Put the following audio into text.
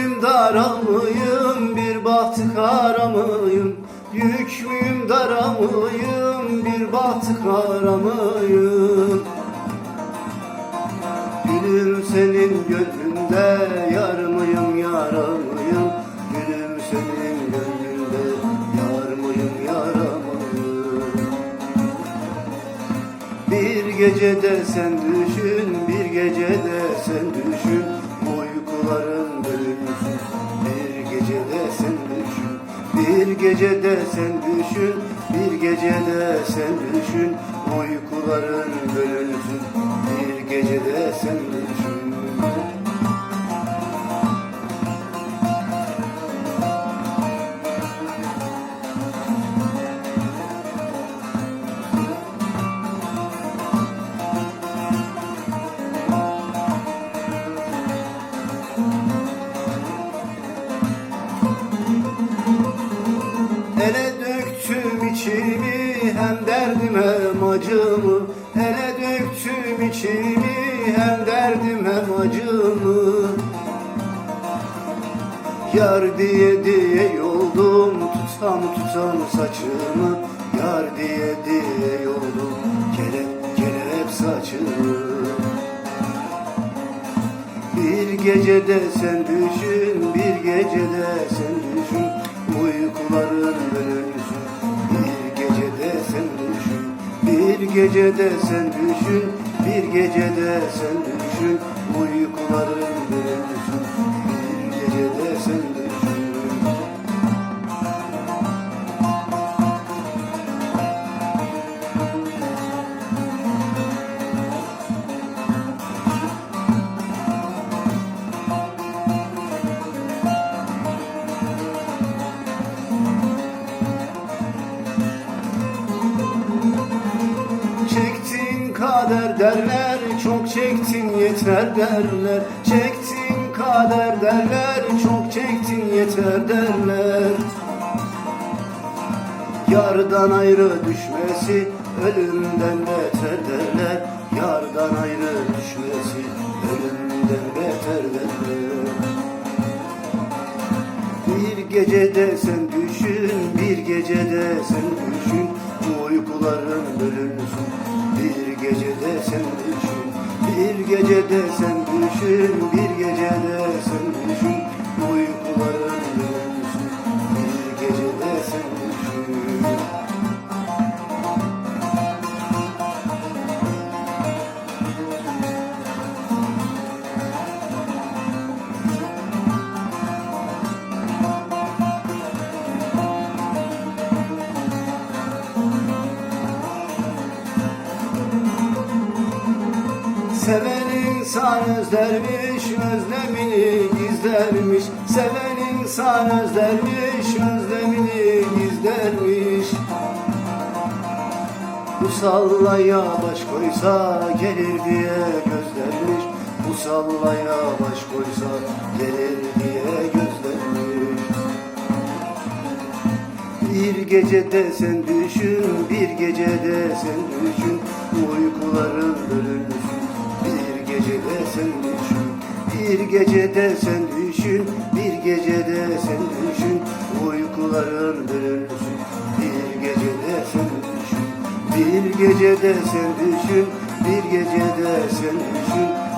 müyüm dara mıyım bir bahtı kara mıyım Yük müyüm dara mıyım bir bahtı kara mıyım Gülüm senin gönlünde yar mıyım yara mıyım? Gülüm senin gönlünde yar mıyım yara mıyım? Bir gecede sen düşün bir gecede sen düşün. Bir gecede sen düşün bir gecede sen düşün. Uykuların bölünsün bir gecede sen düşün acımı Ele döktüm içimi hem derdim hem acımı. Yar diye diye yoldum tutam tutam saçımı. Yar diye diye yoldum kelep kelep saçımı. Bir gecede sen düşün, bir gecede sen düşün. Uykuların bölünsün, Bir gecede sen düşün, bir gecede sen düşün Uykuların bölünsün, bir gecede sen kader derler, çok çektin yeter derler. Çektin kader derler, çok çektin yeter derler. Yardan ayrı düşmesi, ölümden beter derler. Yardan ayrı düşmesi, ölümden beter derler. Bir gecede sen düşün, bir gecede sen düşün Uykuların bölünsün, bir gecede sen düşün Bir gecede sen düşün, bir gecede sen Seven insan özlermiş, özlemini gizlermiş Seven insan özlermiş, özlemini gizlermiş Bu sallaya baş koysa gelir diye gözlermiş Bu sallaya baş koysa gelir diye gözlermiş bir gecede sen düşün, bir gecede sen düşün. Uykuların gecede sen düşün. Bir gecede sen düşün, bir gecede sen düşün. Uykuların bölünsün, bir gecede sen düşün. Bir gecede sen düşün, bir gecede sen düşün